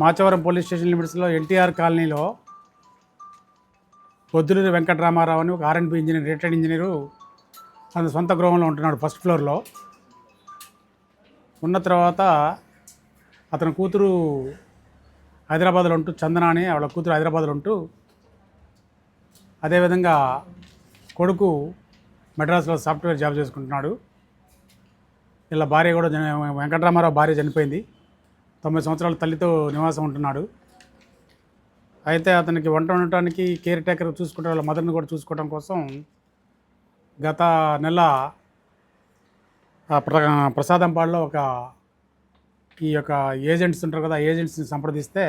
Machavaram police station లిమిట్స్లో ఎన్టీఆర్ కాలనీలో పొద్దులూరి వెంకటరామారావు అని ఒక ఆర్ఎన్బి ఇంజనీర్ రిటైర్డ్ ఇంజనీరు తన సొంత గృహంలో ఉంటున్నాడు ఫస్ట్ ఫ్లోర్లో. ఉన్న తర్వాత అతని కూతురు హైదరాబాద్లో ఉంటూ చందన అని ఆవిడ కూతురు హైదరాబాద్లో ఉంటూ అదేవిధంగా కొడుకు మెడ్రాస్లో సాఫ్ట్వేర్ జాబ్ చేసుకుంటున్నాడు. ఇలా భార్య కూడా వెంకటరామారావు భార్య చనిపోయింది. తొంభై సంవత్సరాల తల్లితో నివాసం ఉంటున్నాడు. అయితే అతనికి వంట ఉండటానికి కేర్ టేకర్ చూసుకుంటే వాళ్ళ మదర్ని కూడా చూసుకోవడం కోసం గత నెల ఆ ప్ర ప్రసాదంపాడులో ఒక ఈ యొక్క ఏజెంట్స్ ఉంటారు కదా ఆ ఏజెంట్స్ని సంప్రదిస్తే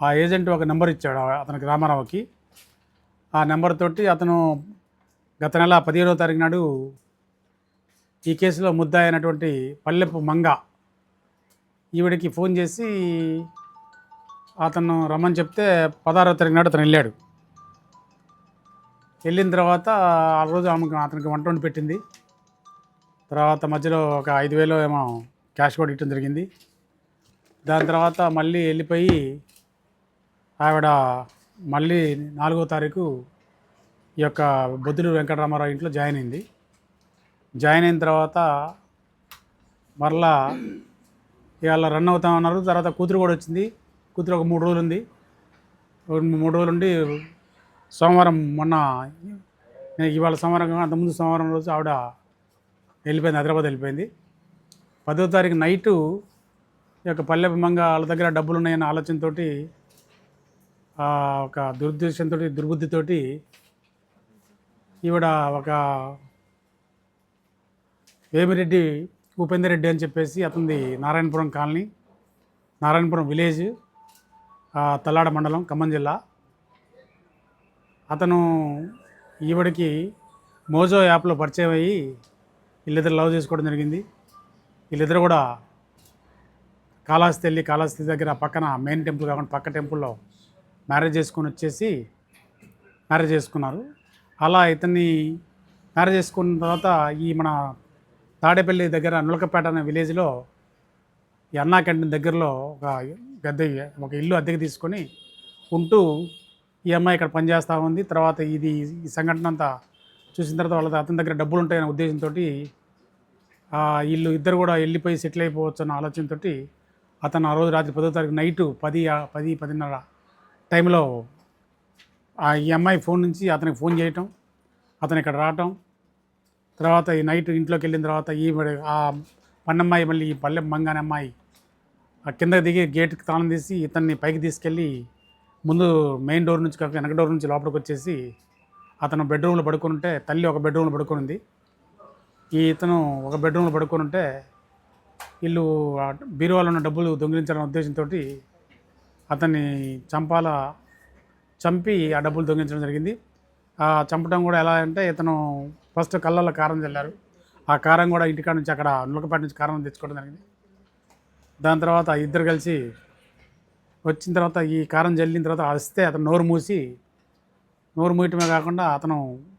ఆ ఏజెంట్ ఒక నెంబర్ ఇచ్చాడు అతనికి రామారావుకి. ఆ నెంబర్ తోటి అతను గత నెల పదిహేడవ తారీఖు నాడు ఈ కేసులో ముద్దాయినటువంటి పల్లెపు మంగ ఈవిడకి ఫోన్ చేసి అతను రమ్మని చెప్తే పదహారో తారీఖు నాడు అతను వెళ్ళాడు. వెళ్ళిన తర్వాత ఆ రోజు ఆమెకు అతనికి వంట వండి పెట్టింది. తర్వాత మధ్యలో ఒక ఐదు వేలు ఏమో క్యాష్ కూడా ఇవ్వడం జరిగింది. దాని తర్వాత మళ్ళీ వెళ్ళిపోయి ఆవిడ మళ్ళీ నాలుగో తారీఖు ఈ యొక్క బొద్దులు వెంకటరామారావు ఇంట్లో జాయిన్ అయింది. జాయిన్ అయిన తర్వాత మరలా ఇవాళ రన్ అవుతామన్నారు తర్వాత కూతురు కూడా వచ్చింది. కూతురు ఒక మూడు రోజులు ఉంది మూడు రోజులు ఉండి సోమవారం మొన్న ఇవాళ సోమవారం అంతకుముందు సోమవారం రోజు ఆవిడ వెళ్ళిపోయింది. హైదరాబాద్ వెళ్ళిపోయింది. పదో తారీఖు నైటు ఈ యొక్క పల్లె మంగ వాళ్ళ దగ్గర డబ్బులు ఉన్నాయన్న ఆలోచనతో ఒక దురుద్దేశంతో దుర్బుద్ధితోటి ఈవిడ ఒక వేమిరెడ్డి ఉపేందర్ రెడ్డి అని చెప్పేసి అతనిది నారాయణపురం కాలనీ నారాయణపురం విలేజ్ తల్లాడ మండలం ఖమ్మం జిల్లా. అతను ఈవిడికి మోజో యాప్లో పరిచయం అయ్యి వీళ్ళిద్దరు లవ్ చేసుకోవడం జరిగింది. వీళ్ళిద్దరు కూడా కాళహస్తి వెళ్ళి కాళహస్తి దగ్గర పక్కన మెయిన్ టెంపుల్ కాకుండా పక్క టెంపుల్లో మ్యారేజ్ చేసుకొని వచ్చేసి మ్యారేజ్ చేసుకున్నారు. అలా ఇతన్ని మ్యారేజ్ చేసుకున్న తర్వాత ఈ మన తాడేపల్లి దగ్గర నులకపేట అనే విలేజ్లో ఈ అన్నా క్యాంటీన్ దగ్గరలో ఒక పెద్ద ఒక ఇల్లు అద్దెకి తీసుకొని ఉంటూ ఈ అమ్మాయి ఇక్కడ పనిచేస్తూ ఉంది. తర్వాత ఇది ఈ సంఘటన అంతా చూసిన తర్వాత వాళ్ళ అతని దగ్గర డబ్బులు ఉంటాయనే ఉద్దేశంతో వీళ్ళు ఇద్దరు కూడా వెళ్ళిపోయి సెటిల్ అయిపోవచ్చు అన్న ఆలోచనతో అతను ఆ రోజు రాత్రి పదో తారీఖు నైటు పది పది పదిన్నర టైంలో ఆ ఈ అమ్మాయి ఫోన్ నుంచి అతనికి ఫోన్ చేయటం అతను ఇక్కడ రావటం తర్వాత ఈ నైట్ ఇంట్లోకి వెళ్ళిన తర్వాత ఈ ఆ పన్నమ్మాయి మళ్ళీ ఈ పల్లె మంగానే అమ్మాయి ఆ కింద దిగి గేట్కి తాళం తీసి ఇతన్ని పైకి తీసుకెళ్ళి ముందు మెయిన్ డోర్ నుంచి కాక వెనక డోర్ నుంచి లోపలికి వచ్చేసి అతను బెడ్రూమ్లో పడుకొని ఉంటే తల్లి ఒక బెడ్రూమ్లో పడుకుని ఉంది ఈ ఇతను ఒక బెడ్రూమ్లో పడుకొని ఉంటే వీళ్ళు బీరువాలో ఉన్న డబ్బులు దొంగిలించాలనే ఉద్దేశంతో అతన్ని చంపాల చంపి ఆ డబ్బులు దొంగిలించడం జరిగింది. ఆ చంపడం కూడా ఎలా అంటే ఇతను ఫస్ట్ కళ్ళల్లో కారం చల్లారు. ఆ కారం కూడా ఇంటికాడ నుంచి అక్కడ నులకపేట నుంచి కారం తెచ్చుకోవడం జరిగింది. దాని తర్వాత ఇద్దరు కలిసి వచ్చిన తర్వాత ఈ కారం చల్లిన తర్వాత వస్తే అతను నోరు మూసి నోరు మూయటమే కాకుండా అతను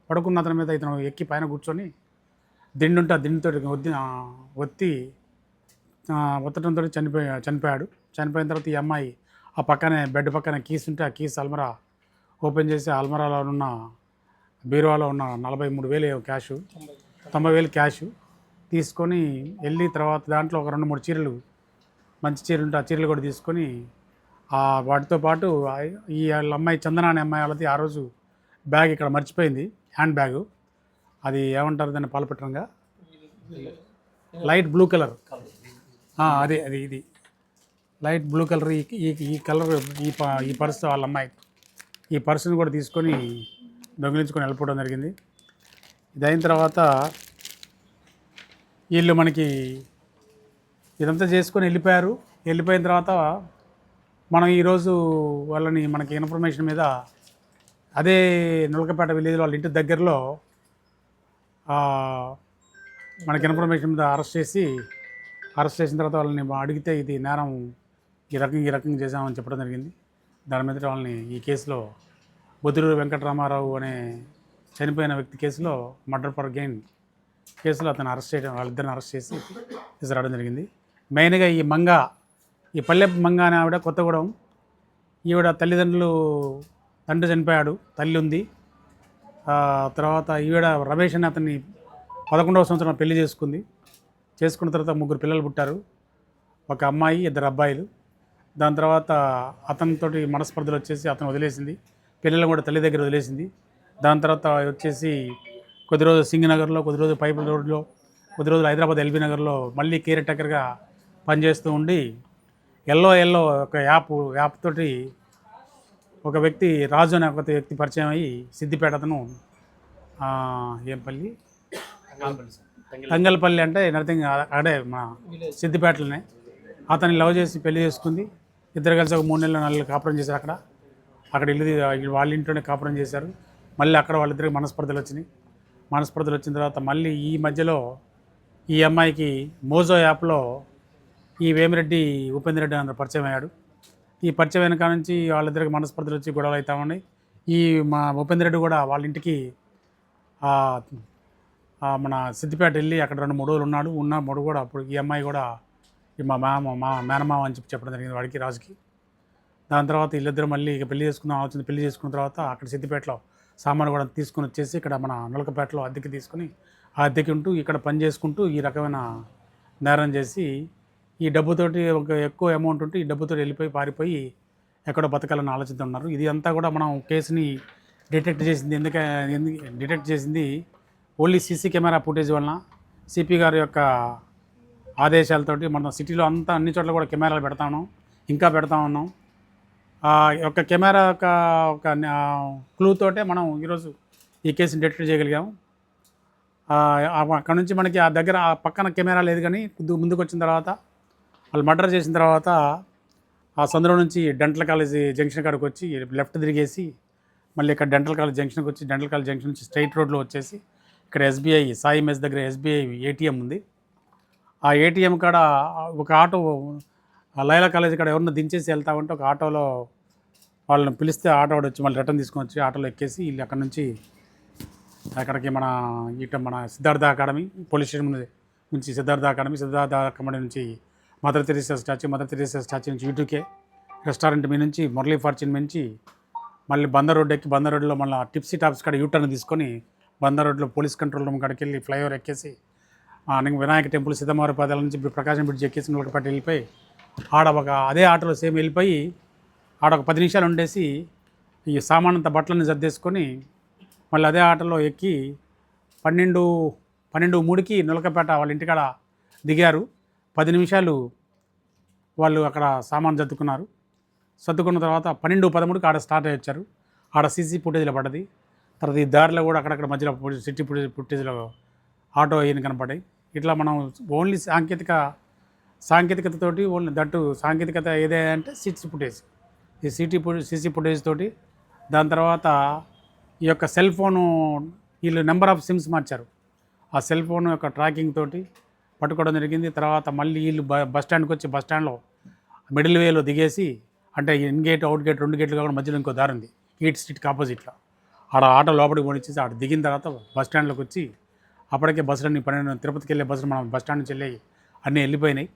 పడుకున్న అతని మీద ఇతను ఎక్కి పైన కూర్చొని దిండుంటే ఆ దిండుతో ఒత్తి ఒత్తి ఒత్తడంతో చనిపోయి చనిపోయాడు. చనిపోయిన తర్వాత ఈ అమ్మాయి ఆ పక్కనే బెడ్ పక్కన కీస్ ఉంటే ఆ కీస్ అల్మరా ఓపెన్ చేసి అల్మరాలో ఉన్న బీరువాలో ఉన్న నలభై మూడు వేలు క్యాష్ తొంభై వేలు క్యాష్ తీసుకొని వెళ్ళి తర్వాత దాంట్లో ఒక రెండు మూడు చీరలు మంచి చీరలు ఉంటే ఆ చీరలు కూడా తీసుకొని వాటితో పాటు ఈ వాళ్ళ అమ్మాయి చందన అనే అమ్మాయి వాళ్ళది ఆ రోజు బ్యాగ్ ఇక్కడ మర్చిపోయింది హ్యాండ్ బ్యాగ్. అది ఏమంటారు దాన్ని పాలపెట్టంగా లైట్ బ్లూ కలర్. అదే అది ఇది. లైట్ బ్లూ కలర్ ఈ ఈ- కలర్ ఈ ప- ఈ పర్స్ వాళ్ళ అమ్మాయి. ఈ పర్సుని కూడా తీసుకొని దొంగిలించుకొని వెళ్ళిపోవడం జరిగింది. ఇది అయిన తర్వాత వీళ్ళు మనకి ఇదంతా చేసుకొని వెళ్ళిపోయారు. వెళ్ళిపోయిన తర్వాత మనం ఈరోజు వాళ్ళని మనకి ఇన్ఫర్మేషన్ మీద అదే నులకపేట విలేజ్ వాళ్ళ ఇంటి దగ్గరలో మనకి ఇన్ఫర్మేషన్ మీద అరెస్ట్ చేసి అరెస్ట్ చేసిన తర్వాత వాళ్ళని అడిగితే ఇది నేరం ఈ రకంగా ఈ రకంగా చేశామని చెప్పడం జరిగింది. దాని మీద వాళ్ళని ఈ కేసులో బొద్దులూరు వెంకటరామారావు అనే చనిపోయిన వ్యక్తి కేసులో మర్డర్ ఫర్ గెయిన్ కేసులో అతను అరెస్ట్ చేయడం వాళ్ళిద్దరిని అరెస్ట్ చేసి తీసుకురావడం జరిగింది. మెయిన్గా ఈ మంగ ఈ పల్లె మంగ అనే ఆవిడ కొత్తగూడెం. ఈవిడ తల్లిదండ్రులు తండ్రి చనిపోయాడు తల్లి ఉంది. తర్వాత ఈవిడ రమేష్ అని అతన్ని పదకొండవ సంవత్సరం పెళ్ళి చేసుకుంది. చేసుకున్న తర్వాత ముగ్గురు పిల్లలు పుట్టారు. ఒక అమ్మాయి ఇద్దరు అబ్బాయిలు. దాని తర్వాత అతనితోటి మనస్పర్ధలు వచ్చేసి అతను వదిలేసింది. పిల్లలు కూడా తల్లి దగ్గర వదిలేసింది. దాని తర్వాత వచ్చేసి కొద్ది రోజు సింగనగర్లో కొద్ది రోజు పైపుల రోడ్లో కొద్ది రోజులు హైదరాబాద్ ఎల్బీ నగర్లో మళ్ళీ కేర్ టెక్కర్గా పనిచేస్తూ ఉండి ఎల్లో ఎల్లో ఒక యాప్ యాప్ తోటి ఒక వ్యక్తి రాజు అనే ఒక వ్యక్తి పరిచయం అయ్యి సిద్దిపేట అతను ఏం పల్లి? తంగల్పల్లి అంటే నథింగ్ అడే మా సిద్దిపేటలోనే. అతన్ని లవ్ చేసి పెళ్ళి చేసుకుంది. ఇద్దరు కలిసి ఒక మూడు నెలలు నాలుగు కాపురం చేశారు అక్కడ. అక్కడ ఇల్లు వాళ్ళ ఇంట్లోనే కాపురం చేశారు. మళ్ళీ అక్కడ వాళ్ళిద్దరికి మనస్పర్ధలు వచ్చినాయి. మనస్పర్ధలు వచ్చిన తర్వాత మళ్ళీ ఈ మధ్యలో ఈ అమ్మాయికి మోజో యాప్లో ఈ వేమిరెడ్డి ఉపేంద్ర రెడ్డి అన్న పరిచయం అయ్యాడు. ఈ పరిచయం అయిన కాడ నుంచి వాళ్ళిద్దరికి మనస్పర్ధలు వచ్చి గొడవలు అవుతా ఉన్నాయి. ఈ మా ఉపేంద్ర రెడ్డి కూడా వాళ్ళ ఇంటికి మన సిద్దిపేట వెళ్ళి అక్కడ రెండు మూడు రోజులు ఉన్నాడు. ఉన్న మూడు కూడా అప్పుడు ఈ అమ్మాయి కూడా మా మామ మా మేనమామ అని చెప్పి చెప్పడం జరిగింది వాడికి రాజుకి. దాని తర్వాత వీళ్ళిద్దరు మళ్ళీ ఇక పెళ్ళి చేసుకుందాం ఆలోచన పెళ్ళి చేసుకున్న తర్వాత అక్కడ సిద్దిపేటలో సామాను కూడా తీసుకుని వచ్చేసి ఇక్కడ మన నలకపేటలో అద్దెకి తీసుకుని ఆ అద్దెకి ఉంటూ ఇక్కడ పని చేసుకుంటూ ఈ రకమైన నేరం చేసి ఈ డబ్బుతోటి ఒక ఎక్కువ అమౌంట్ ఉంటే ఈ డబ్బుతో వెళ్ళిపోయి పారిపోయి ఎక్కడో బతకాలని ఆలోచిస్తున్నారు. ఇది అంతా కూడా మనం కేసుని డిటెక్ట్ చేసింది. ఎందుక ఎందుకు డిటెక్ట్ చేసింది ఓన్లీ సీసీ కెమెరా ఫుటేజ్ వలన సిపి గారి యొక్క ఆదేశాలతోటి మనం సిటీలో అంతా అన్ని చోట్ల కూడా కెమెరాలు పెడతా ఉన్నాం. ఇంకా పెడతా ఉన్నాం. యొక్క కెమెరా యొక్క ఒక క్లూ తోటే మనం ఈరోజు ఈ కేసుని డిటెక్ట్ చేయగలిగాము. అక్కడ నుంచి మనకి ఆ దగ్గర ఆ పక్కన కెమెరా లేదు కానీ కొద్దిగా ముందుకు వచ్చిన తర్వాత వాళ్ళు మర్డర్ చేసిన తర్వాత ఆ సందులో నుంచి డెంటల్ కాలేజీ జంక్షన్ కాడికి వచ్చి లెఫ్ట్ తిరిగేసి మళ్ళీ ఇక్కడ డెంటల్ కాలేజ్ జంక్షన్కి వచ్చి డెంటల్ కాలేజ్ జంక్షన్ నుంచి స్ట్రైట్ రోడ్లో వచ్చేసి ఇక్కడ ఎస్బీఐ సాయి మెస్ దగ్గర ఎస్బీఐ ఏటీఎం ఉంది. ఆ ఏటీఎం కాడ ఒక ఆటో ఆ లైలా కాలేజ్ ఇక్కడ ఎవరినో దించేసి వెళ్తా ఉంటే ఒక ఆటోలో వాళ్ళని పిలిస్తే ఆటో వచ్చి మళ్ళీ రిటర్న్ తీసుకొని వచ్చి ఆటోలో ఎక్కేసి వీళ్ళు అక్కడ నుంచి అక్కడికి మన ఇటు మన సిద్ధార్థ అకాడమీ పోలీస్ స్టేషన్ నుంచి సిద్ధార్థ అకాడమీ సిద్ధార్థ అకాడమీ నుంచి Mother Teresa statue Mother Teresa statue నుంచి యూటూకే రెస్టారెంట్ మీ నుంచి మురళీ ఫార్చ్యూన్ నుంచి మళ్ళీ బందర్ రోడ్ ఎక్కి బందర్ రోడ్లో మళ్ళీ టిప్సీ టాప్స్ కాడ యూటర్న్ తీసుకొని బందర్ రోడ్లో పోలీస్ కంట్రోల్ రూమ్ కాడికి వెళ్ళి ఫ్లైఓవర్ ఎక్కేసి ఆ, వినాయక టెంపుల్ సిద్ధమారి పాదాల నుంచి ప్రకాశం బ్రిడ్జ్ ఎక్కేసి నూలకపేట వెళ్ళిపోయి ఆడ ఒక అదే ఆటోలో సేమ్ వెళ్ళిపోయి ఆడ ఒక పది నిమిషాలు ఉండేసి ఈ సామానంత బట్టలను సర్దేసుకొని మళ్ళీ అదే ఆటోలో ఎక్కి పన్నెండు పన్నెండు మూడుకి నులకపేట వాళ్ళ ఇంటికాడ దిగారు. పది నిమిషాలు వాళ్ళు అక్కడ సామాన్ సర్దుకున్నారు. సర్దుకున్న తర్వాత పన్నెండు పదమూడుకి ఆడ స్టార్ట్ అయ్యి వచ్చారు. ఆడ సీసీ ఫుటేజ్లో పడ్డది. తర్వాత ఈ దారిలో కూడా అక్కడక్కడ మధ్యలో సిటీ ఫుటేజ్ ఫుటేజ్లో ఆటో అయిన కనపడ్డాయి. ఇట్లా మనం ఓన్లీ సాంకేతిక సాంకేతికతతోటి ఓన్లీ దట్టు సాంకేతికత ఏదే అంటే సిటీ ఫుటేజ్ ఈ సిటీ సీసీ ఫుటేజ్ తోటి దాని తర్వాత ఈ యొక్క సెల్ ఫోను వీళ్ళు నెంబర్ ఆఫ్ సిమ్స్ మార్చారు. ఆ సెల్ ఫోన్ యొక్క ట్రాకింగ్ తోటి పట్టుకోవడం జరిగింది. తర్వాత మళ్ళీ వీళ్ళు బ బస్ స్టాండ్కి వచ్చి బస్ స్టాండ్లో మిడిల్ వేలో దిగేసి అంటే ఇన్ గేట్ అవుట్ గేట్ రెండు గేట్లు కాకుండా మధ్యలో ఇంకో దారి ఉంది. ఈట్ స్ట్రీట్కి ఆపోజిట్లో ఆడ ఆటో లోపలికి పోనిచ్చేసి ఆడ దిగిన తర్వాత బస్ స్టాండ్లోకి వచ్చి అప్పటికే బస్సులన్నీ పన్నెండు తిరుపతికి వెళ్ళే బస్సులు మనం బస్ స్టాండ్ నుంచి వెళ్ళి అన్నీ వెళ్ళిపోయినాయి.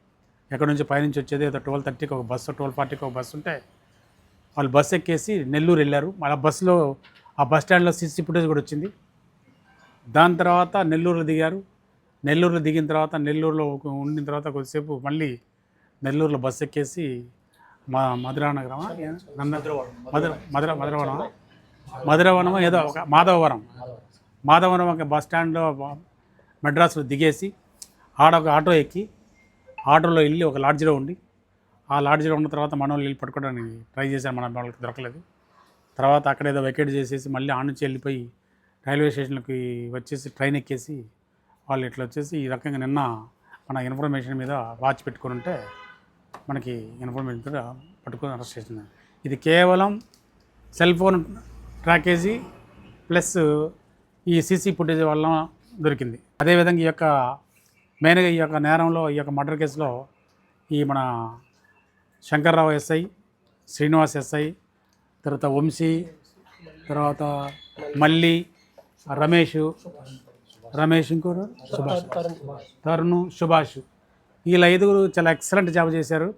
ఎక్కడి నుంచి పైనుంచి వచ్చేది? ఏదో ట్వెల్వ్ థర్టీకి ఒక బస్సు ట్వెల్వ్ ఫార్టీకి ఒక బస్సు ఉంటే వాళ్ళు బస్సు ఎక్కేసి నెల్లూరు వెళ్ళారు. మళ్ళీ బస్సులో ఆ బస్ స్టాండ్లో సీసీ ఫుటేజ్ కూడా వచ్చింది. దాని తర్వాత నెల్లూరులో దిగారు. నెల్లూరులో దిగిన తర్వాత నెల్లూరులో ఉండిన తర్వాత కొద్దిసేపు మళ్ళీ నెల్లూరులో బస్సు ఎక్కేసి మా మధురా నగరమా? మధుర మధుర మధురవనమా? మధురవనమా? ఏదో ఒక మాధవవరం. మాధవరం ఒక బస్ స్టాండ్లో మెడ్రాస్లో దిగేసి ఆడ ఒక ఆటో ఎక్కి ఆటోలో వెళ్ళి ఒక లాడ్జ్లో ఉండి ఆ లాడ్జ్లో ఉన్న తర్వాత మన వాళ్ళు వెళ్ళి పట్టుకోవడానికి ట్రై చేశారు. మన వాళ్ళకి దొరకలేదు. తర్వాత అక్కడ ఏదో వెకేట్ చేసేసి మళ్ళీ ఆ నుంచి వెళ్ళిపోయి రైల్వే స్టేషన్కి వచ్చేసి ట్రైన్ ఎక్కేసి వాళ్ళు ఇట్లా వచ్చేసి ఈ రకంగా నిన్న మన ఇన్ఫర్మేషన్ మీద వాచ్ పెట్టుకొని ఉంటే మనకి ఇన్ఫర్మేషన్ కూడా పట్టుకొని అరెస్ట్ చేసింది. ఇది కేవలం సెల్ ఫోన్ ట్రాకేజీ ప్లస్ ఈ సీసీ ఫుటేజ్ వల్ల దొరికింది. అదేవిధంగా ఈ యొక్క మెయిన్గా ఈ యొక్క నేరంలో ఈ యొక్క మర్డర్ కేసులో ఈ మన శంకర్రావు ఎస్ఐ శ్రీనివాస్ ఎస్ఐ తర్వాత వంశీ తర్వాత మల్లి రమేష్ రమేష్ ఇంకోరు? సుభాష్. తరుణ్. సుభాష్. వీళ్ళ ఐదుగురు చాలా ఎక్సలెంట్ జాబ్ చేశారు.